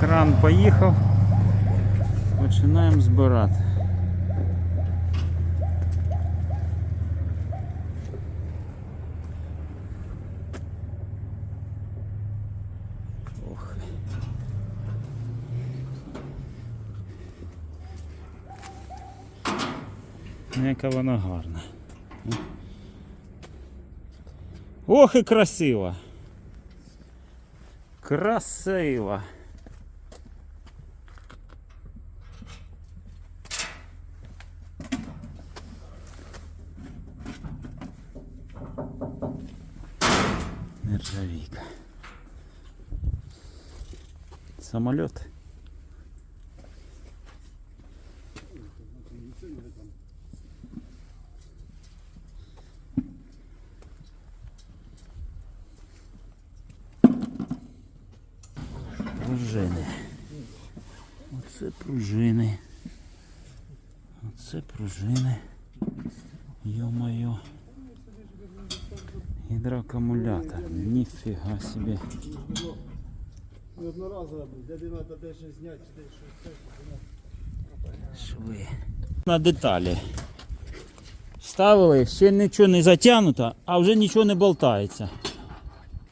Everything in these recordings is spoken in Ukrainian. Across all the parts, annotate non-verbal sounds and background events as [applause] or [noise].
Кран поїхав. Починаємо збирати. Ох. Ну, Яка вона гарна. Ох і красива. Красива. Нержавейка. Самолет. Пружини. Оце пружини. Оце пружини. Йо-моє. Гідроакумулятор. Ніфіга собі. Неодноразово, де треба десь зняти, де. Шви. На деталі. Ставили, ще нічого не затягнуто, а вже нічого не болтається.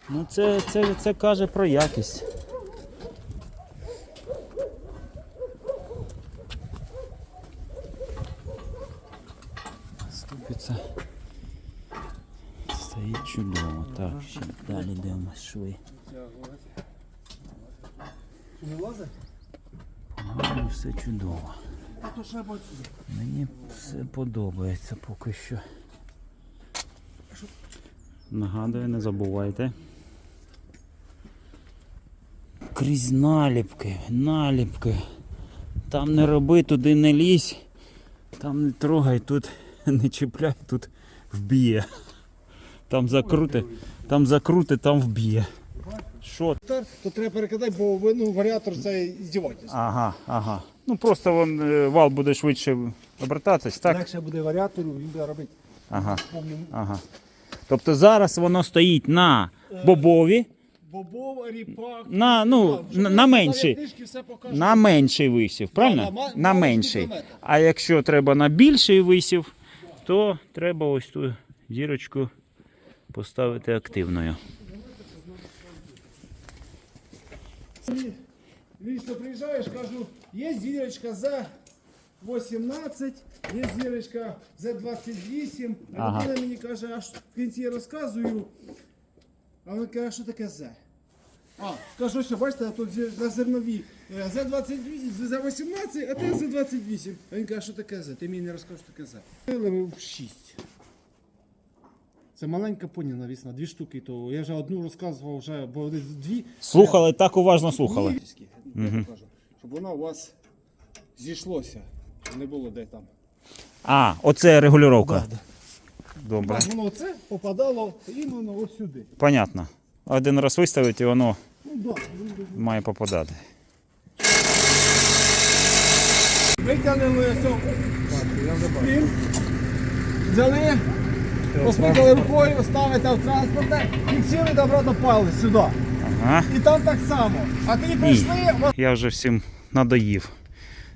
Ну це, це, це каже про якість. Ступиця стоїть чудово. Так, ще далі дивимось шви. Не влазить? По-моєму, все чудово. А то ще отсюди. Мені все подобається поки що. Нагадую, не забувайте. Крізь наліпки, наліпки. Там не роби, туди не лізь, там не трогай, тут [laughs] не чіпляй, тут вб'є. Там закрути, там закрути, там вб'є. Що? То треба перекидати, бо ну, варіатор це здівательство. Ага, ага. Ну просто вон, е, вал буде швидше обертатись, так? Легше буде варіатору, він буде робити Ага. повним. Ага. Тобто зараз воно стоїть на бобові, Бобов, ріпак. на, ну, на, на менший. книжки все покажуть. На менший висів, правильно? на ма- На на менший. А якщо треба на більший висів, то треба ось ту зірочку поставити активною. Лично приїжджаєш, кажу, є зірочка за 18, є зірочка за 28. А Ага. людина мені каже, аж в кінці я розказую. А вона каже, що таке З? А, кажу, що бачите, тут на зернові за 28, за 18, а ти за 28. А він каже, що таке З? Ти мені не розкажеш, що таке З. Ми в 6. Це маленька поні навісна, дві штуки, то я вже одну розказував, вже, бо дві. Слухали, так уважно слухали. Кажу, Щоб воно у вас зійшлося, не було де там. А, оце регулювання. Добре. Воно оце попадало іменно ось сюди. Понятно. Один раз виставити і воно Ну да. має попадати. Витягнули спін, взяли, посмикали рукою, ставите в транспорте сіли добро пали сюди. Ага. І там так само. А тоді прийшли, Я вже всім надоїв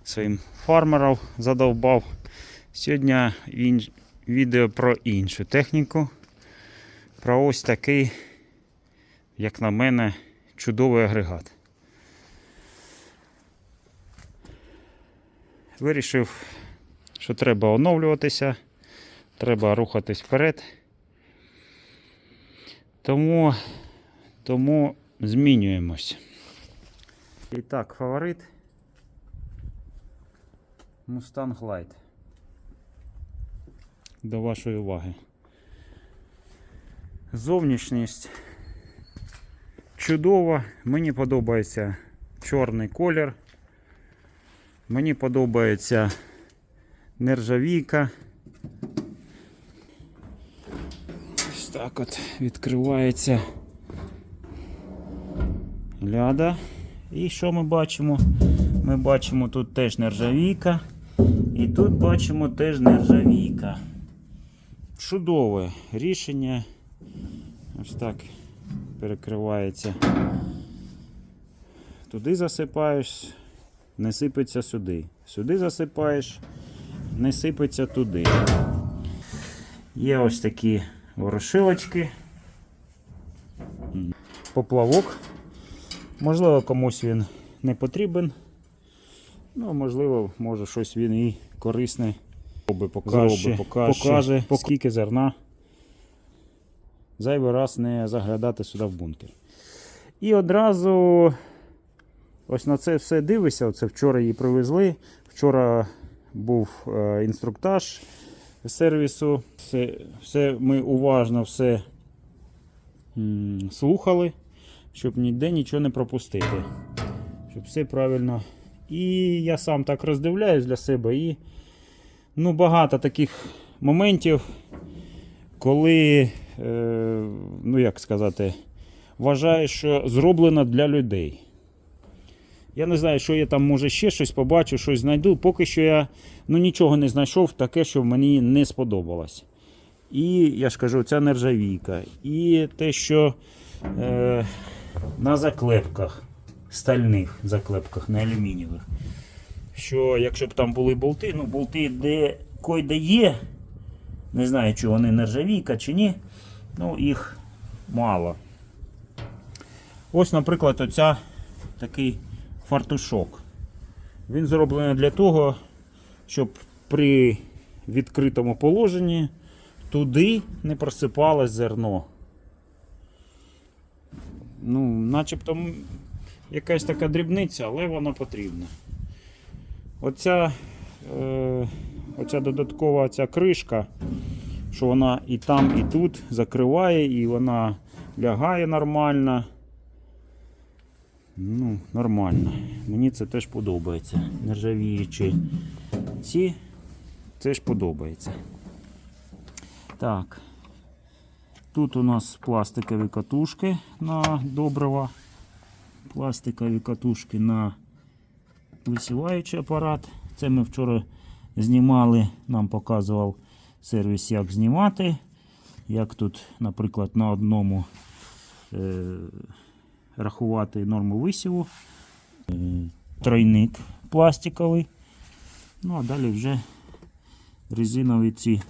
своїм фармерам, задовбав. Сьогодні він- відео про іншу техніку. Про ось такий, як на мене, чудовий агрегат. Вирішив, що треба оновлюватися, треба рухатись вперед. Тому, тому змінюємось. І так, фаворит Mustang Light. До вашої уваги. Зовнішність чудова. Мені подобається чорний колір. Мені подобається нержавійка. Ось так от відкривається ляда. І що ми бачимо? Ми бачимо тут теж нержавійка. І тут бачимо теж нержавійка. Чудове рішення. Ось так перекривається туди засипаєш, не сипеться сюди. Сюди засипаєш, не сипеться туди. Є ось такі ворошилочки. Поплавок. Можливо, комусь він не потрібен. Ну, можливо, може щось він і корисне. Зроби, покаже, покаже, скільки зерна. Зайвий раз не заглядати сюди в бункер. І одразу ось на це все дивишся. Оце вчора її привезли. Вчора був е, інструктаж сервісу. Все, все ми уважно все м, слухали, щоб ніде нічого не пропустити. Щоб все правильно. І я сам так роздивляюсь для себе. І ну, багато таких моментів, коли, е, ну як сказати, вважаю, що зроблено для людей. Я не знаю, що я там може ще щось побачу, щось знайду. Поки що я ну, нічого не знайшов таке, що мені не сподобалось. І я ж кажу, ця нержавійка. І те, що е, на заклепках, стальних заклепках, не алюмінієвих. Що якщо б там були болти, ну болти де койде є, не знаю, чи вони нержавійка чи ні, ну їх мало. Ось, наприклад, оця такий фартушок. Він зроблений для того, щоб при відкритому положенні туди не просипалось зерно. Ну, начебто якась така дрібниця, але вона потрібна. Оця, е, оця додаткова ця кришка, що вона і там, і тут закриває, і вона лягає нормально. Ну, нормально. Мені це теж подобається. Нержавіючі ці теж подобається. Так. Тут у нас пластикові катушки на добрива. Пластикові катушки на висіваючий апарат. Це ми вчора знімали, нам показував сервіс, як знімати. Як тут, наприклад, на одному е, рахувати норму висіву. Тройник пластиковий. Ну, а далі вже резинові ці е,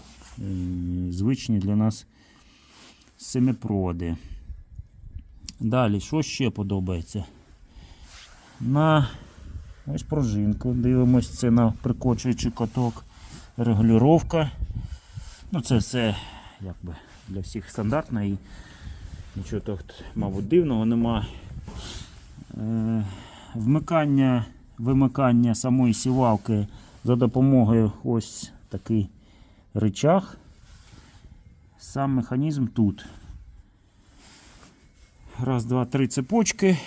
звичні для нас семипроводи. Далі, що ще подобається? На ось пружинку. Дивимось, це на прикочуючий каток. Регулювання. Ну, це все якби для всіх стандартно і нічого тут, мабуть, дивного нема. Е, вмикання, вимикання самої сівалки за допомогою ось такий рычаг. Сам механізм тут. Раз, два, три цепочки.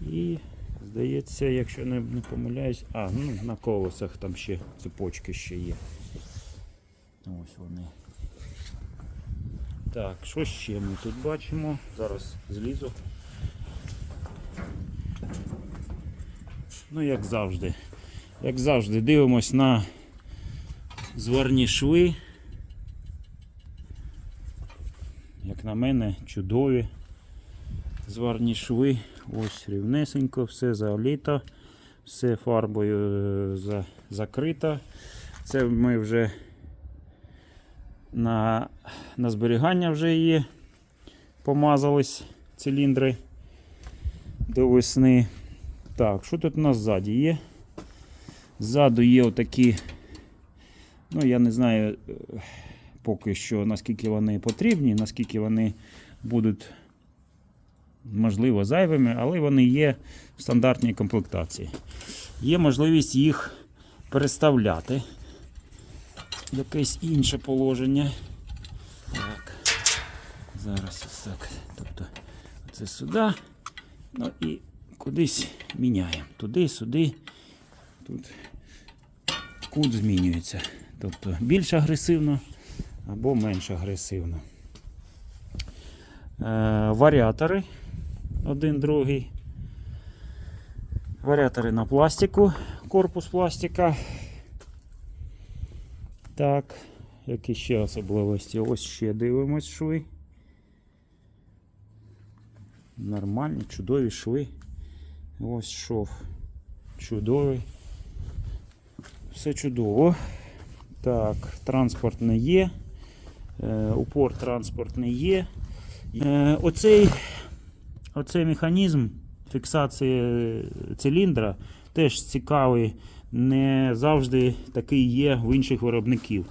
І, здається, якщо не, не помиляюсь, а, ну, на колесах там ще цепочки ще є. Ось вони. Так, що ще ми тут бачимо? Зараз злізу. Ну, як завжди. Як завжди, дивимось на зварні шви. Як на мене, чудові зварні шви. Ось рівнесенько, все заліто, все фарбою е, закрито. Це ми вже на, на зберігання вже є. Помазались циліндри до весни. Так, що тут у нас ззаді є? Ззаду є отакі, ну я не знаю е, поки що наскільки вони потрібні, наскільки вони будуть, можливо, зайвими, але вони є в стандартній комплектації. Є можливість їх переставляти якесь інше положення. Так, зараз ось так. Тобто це сюди. Ну і кудись міняємо. Туди, сюди. Тут кут змінюється. Тобто більш агресивно або менш агресивно. Е, варіатори. Один, другий. Варіатори на пластику, корпус пластика. Так, які ще особливості? Ось ще дивимось шви. Нормальні, чудові шви. Ось шов. Чудовий. Все чудово. Так, транспорт не є. Е, упор транспорт не є. Е, оцей, оцей механізм фіксації циліндра теж цікавий. Не завжди такий є в інших виробників.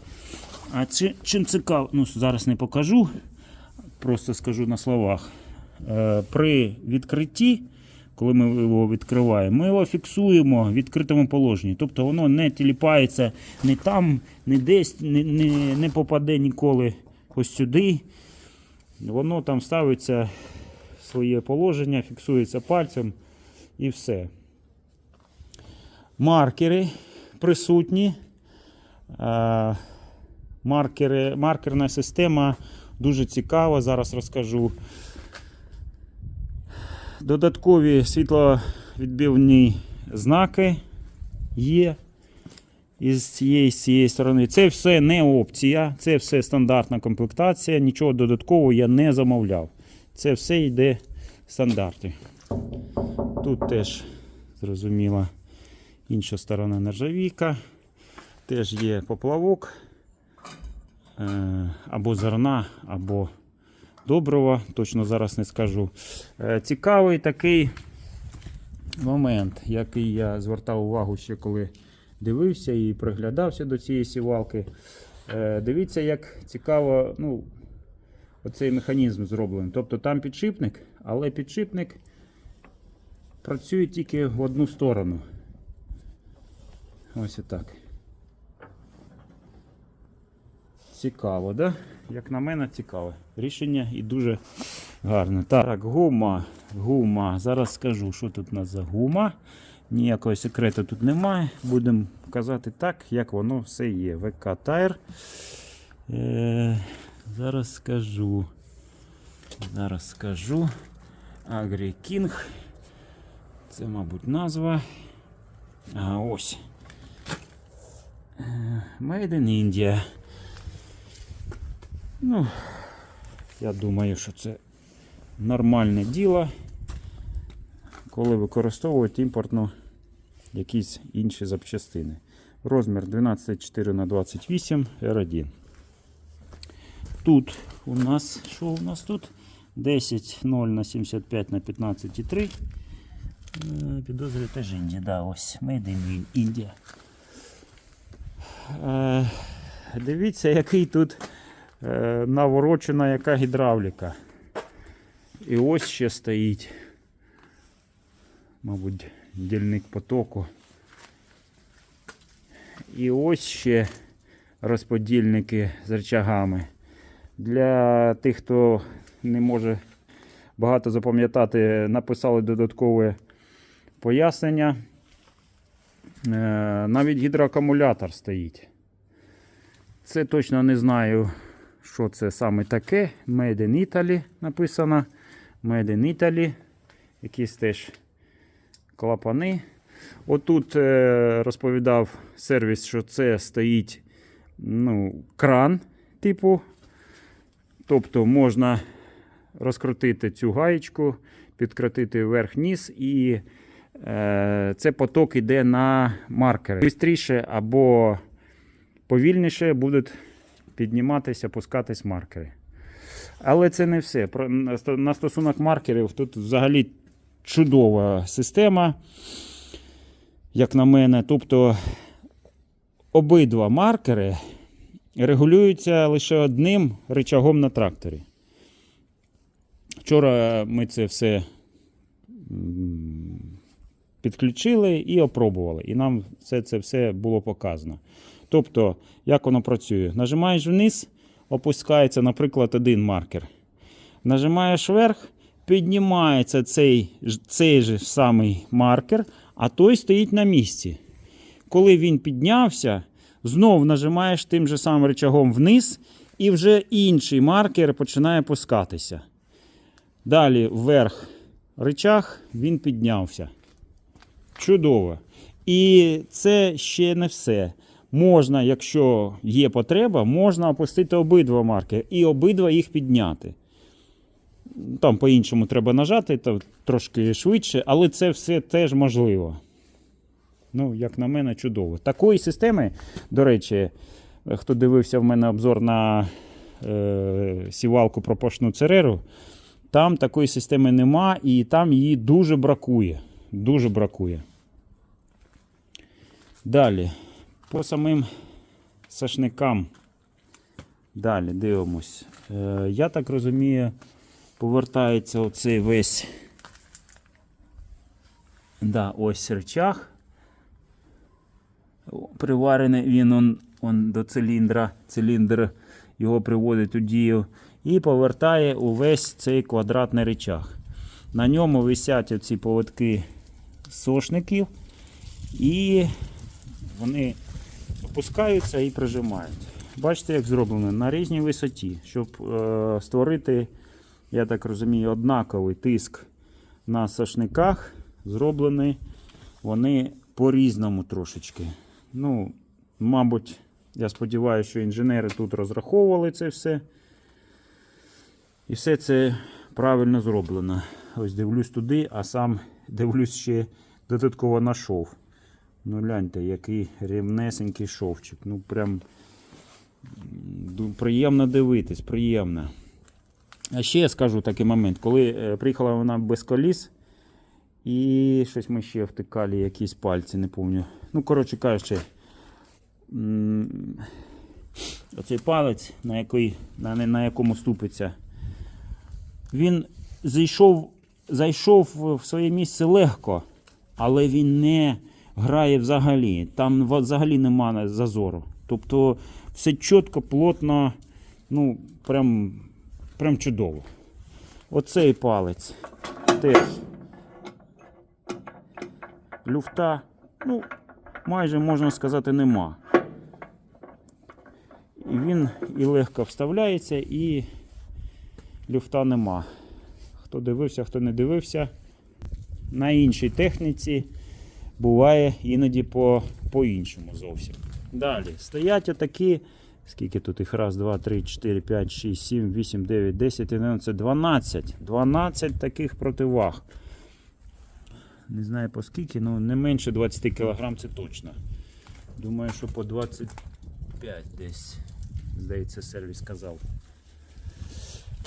А чи, чим цікаво, ну зараз не покажу, просто скажу на словах. Е, при відкритті, коли ми його відкриваємо, ми його фіксуємо в відкритому положенні. Тобто воно не тіліпається не там, не десь, не, не, не попаде ніколи ось сюди. Воно там ставиться в своє положення, фіксується пальцем і все. Маркери присутні. Е, Маркери, маркерна система дуже цікава, зараз розкажу. Додаткові світловідбивні знаки є із цієї, з цієї сторони. Це все не опція, це все стандартна комплектація, нічого додаткового я не замовляв. Це все йде в стандарті. Тут теж зрозуміла інша сторона нержавійка. Теж є поплавок е, або зерна, або доброго, точно зараз не скажу. Е, Цікавий такий момент, який я звертав увагу ще коли дивився і приглядався до цієї сівалки. Е, Дивіться, як цікаво ну, оцей механізм зроблений. Тобто там підшипник, але підшипник працює тільки в одну сторону. Ось отак. Цікаво, да? Як на мене, цікаве. Рішення і дуже гарне. Так, гума. Гума. Зараз скажу, що тут у нас за гума. Ніякого секрету тут немає. Будемо казати так, як воно все є. ВК Тайр. Е, зараз скажу. Зараз скажу. Агрі Кінг. Це, мабуть, назва. А ось. Е, Made in India. Ну, я думаю, що це нормальне діло, коли використовують імпортно якісь інші запчастини. Розмір 12,4 на 28 R1. Тут у нас, що у нас тут? 10,0 на 75 на 15,3. Е, Підозрюю теж Індія, да, ось. Made in India. Е, Дивіться, який тут е, наворочена яка гідравліка. І ось ще стоїть, мабуть, дільник потоку. І ось ще розподільники з рычагами. Для тих, хто не може багато запам'ятати, написали додаткове пояснення. Е, Навіть гідроакумулятор стоїть. Це точно не знаю, що це саме таке. Made in Italy написано. Made in Italy. Якісь теж клапани. Отут е, розповідав сервіс, що це стоїть ну, кран типу. Тобто можна розкрутити цю гаєчку, підкрутити вверх-низ і це поток йде на маркери. Бистріше або повільніше будуть підніматися, опускатись маркери. Але це не все. На стосунок маркерів тут взагалі чудова система, як на мене. Тобто обидва маркери регулюються лише одним рычагом на тракторі. Вчора ми це все підключили і опробували. І нам все це все було показано. Тобто, як воно працює? Нажимаєш вниз, опускається, наприклад, один маркер. Нажимаєш вверх, піднімається цей, цей же самий маркер, а той стоїть на місці. Коли він піднявся, знов нажимаєш тим же самим рычагом вниз, і вже інший маркер починає пускатися. Далі вверх рычаг, він піднявся. Чудово. І це ще не все. Можна, якщо є потреба, можна опустити обидва маркери і обидва їх підняти. Там по-іншому треба нажати, то трошки швидше, але це все теж можливо. Ну, як на мене, чудово. Такої системи, до речі, хто дивився в мене обзор на е, сівалку пропашну цереру, там такої системи нема, і там її дуже бракує. Дуже бракує. Далі, по самим сашникам. Далі дивимось. Е, я так розумію, повертається оцей весь. Да, ось речах. Приварений він он, он до циліндра. Циліндр його приводить у дію. І повертає увесь цей квадратний речах. На ньому висять оці поводки сошників. І вони опускаються і прижимають. Бачите, як зроблено на різній висоті, щоб е, створити, я так розумію, однаковий тиск на сошниках. Зроблені вони по-різному трошечки. Ну, мабуть, я сподіваюся, що інженери тут розраховували це все. І все це правильно зроблено. Ось дивлюсь туди, а сам дивлюсь ще додатково на шов. Ну, гляньте, який рівнесенький шовчик. Ну, прям приємно дивитись, приємно. А ще я скажу такий момент, коли е, приїхала вона без коліс, і щось ми ще втикали, якісь пальці, не пам'ятаю. Ну, коротше кажучи, оцей палець, на, який, на, на якому ступиться, він зайшов, зайшов в своє місце легко, але він не грає взагалі. Там взагалі немає зазору. Тобто все чітко, плотно, ну, прям, прям чудово. Оцей палець теж люфта, ну, майже можна сказати, нема. І він і легко вставляється, і люфта нема. Хто дивився, хто не дивився, на іншій техніці буває іноді по, по-іншому зовсім. Далі стоять отакі. Скільки тут їх? Раз, два, три, чотири, п'ять, шість, сім, вісім, дев'ять, десять, одинадцять, дванадцять. Дванадцять таких противаг. Не знаю по скільки, але не менше 20 кг це точно. Думаю, що по 25 десь. Здається, сервіс сказав.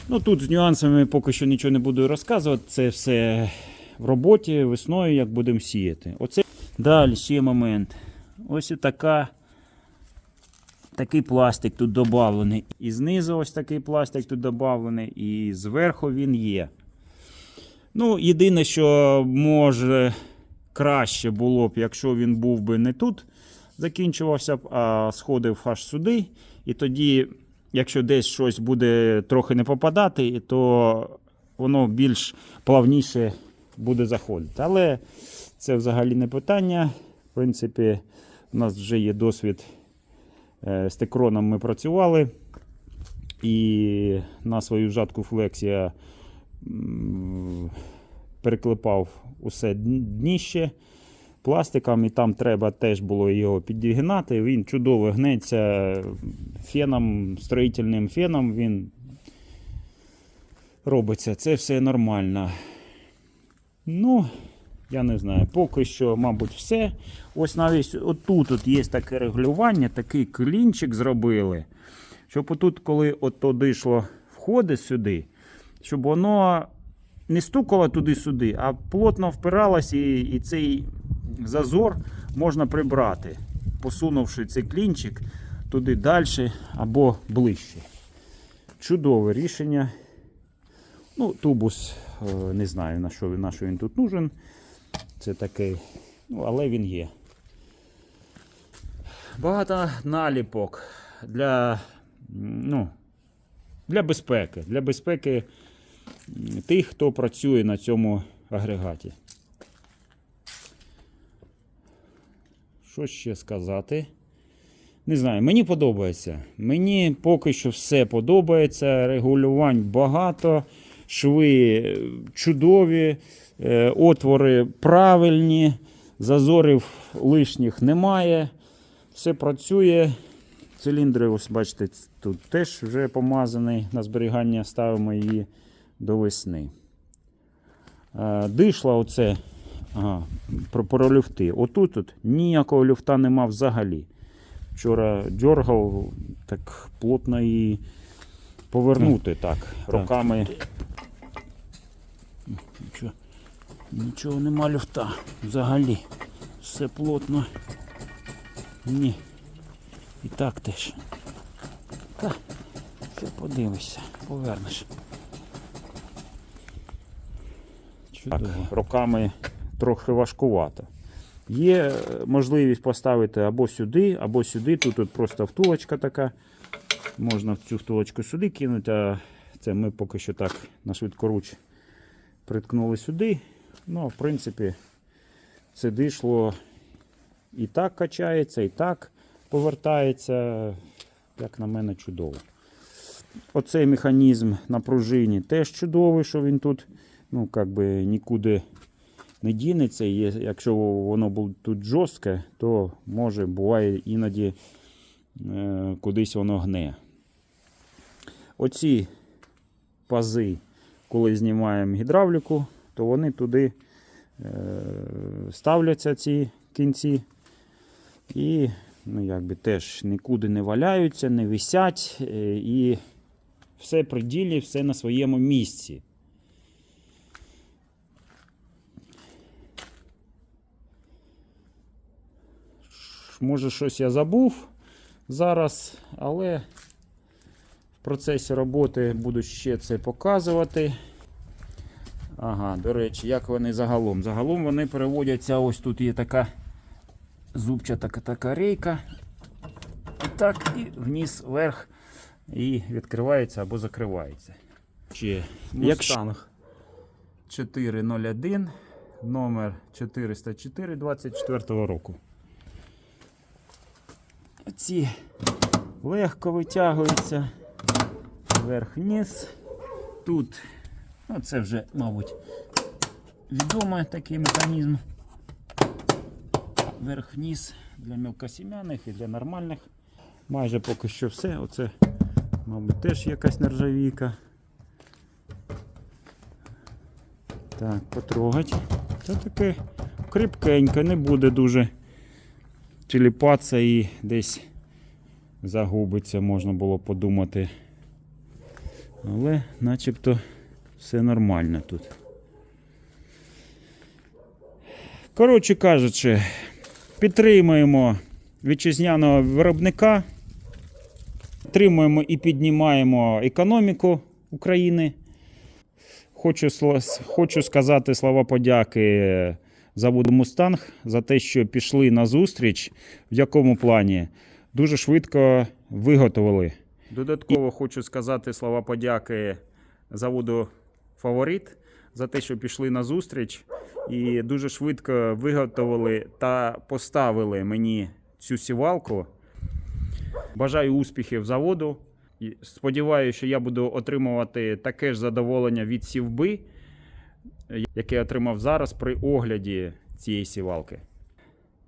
Ну тут з нюансами поки що нічого не буду розказувати. Це все в роботі, весною, як будемо сіяти. Оце далі ще момент. Ось така. Такий пластик тут додавлений. І знизу ось такий пластик тут додавлений, і зверху він є. Ну, єдине, що може краще було б, якщо він був би не тут закінчувався б, а сходив аж сюди. І тоді, якщо десь щось буде трохи не попадати, то воно більш плавніше буде заходити. Але це взагалі не питання. В принципі, у нас вже є досвід е, з текроном ми працювали. І на свою жатку Flex я переклепав усе дніще пластиком, і там треба теж було його підігнати. Він чудово гнеться феном, строїтельним феном. Він робиться. Це все нормально. Ну, я не знаю, поки що, мабуть, все. Ось навіть отут от є таке регулювання, такий клінчик зробили. Щоб отут, коли от туди йшло входить сюди, щоб воно не стукало туди-сюди, а плотно впиралось, і, і цей зазор можна прибрати, посунувши цей клінчик туди далі або ближче. Чудове рішення. Ну, тубус, не знаю, на що, на що він тут нужен. Це такий, ну, але він є. Багато наліпок для, ну, для безпеки. Для безпеки тих, хто працює на цьому агрегаті. Що ще сказати? Не знаю, мені подобається. Мені поки що все подобається. Регулювань багато, шви е, чудові, е, отвори правильні, зазорів лишніх немає. Все працює. Циліндри, ось бачите, тут теж вже помазаний. На зберігання ставимо її до весни. Е, Дишла оце ага, про, про люфти. Отут от ніякого люфта нема взагалі. Вчора дергав так плотно і повернути так, руками. Нічого, нічого нема люфта взагалі. Все плотно. Ні. І так теж. Та, все подивишся, повернеш. Так, руками трохи важкувато. Є е, можливість поставити або сюди, або сюди. Тут, тут просто втулочка така. Можна цю втулочку сюди кинути, а це ми поки що так на швидкоруч приткнули сюди. Ну, в принципі, це дишло і так качається, і так повертається. Як на мене, чудово. Оцей механізм на пружині теж чудовий, що він тут ну, как би нікуди не дінеться. І якщо воно буде тут жорстке, то може буває іноді е, кудись воно гне. Оці пази, коли знімаємо гідравліку, то вони туди е, ставляться ці кінці. І ну, якби теж нікуди не валяються, не висять. е, І все при ділі, все на своєму місці. Може, щось я забув зараз, але процесі роботи буду ще це показувати. Ага, до речі, як вони загалом? Загалом вони переводяться, ось тут є така зубчата така рейка. І так, і вниз, вверх, і відкривається або закривається. Чи, Мустанг. 401, номер 404 24 року. Ці легко витягуються вверх-вниз. Тут, ну це вже, мабуть, відомий такий механізм. Вверх-вниз для мілкосім'яних і для нормальних. Майже поки що все. Оце, мабуть, теж якась нержавійка. Так, потрогать. Це таке кріпкеньке, не буде дуже тіліпатися і десь загубиться, можна було подумати. Але начебто все нормально тут. Коротше кажучи, підтримуємо вітчизняного виробника, підтримуємо і піднімаємо економіку України. Хочу, хочу сказати слова подяки заводу Мустанг за те, що пішли на зустріч, в якому плані дуже швидко виготовили. Додатково хочу сказати слова подяки заводу Фаворит за те, що пішли на зустріч і дуже швидко виготовили та поставили мені цю сівалку. Бажаю успіхів заводу. Сподіваюся, що я буду отримувати таке ж задоволення від сівби, яке отримав зараз при огляді цієї сівалки.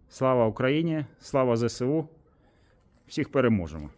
Слава Україні! Слава ЗСУ! Всіх переможемо!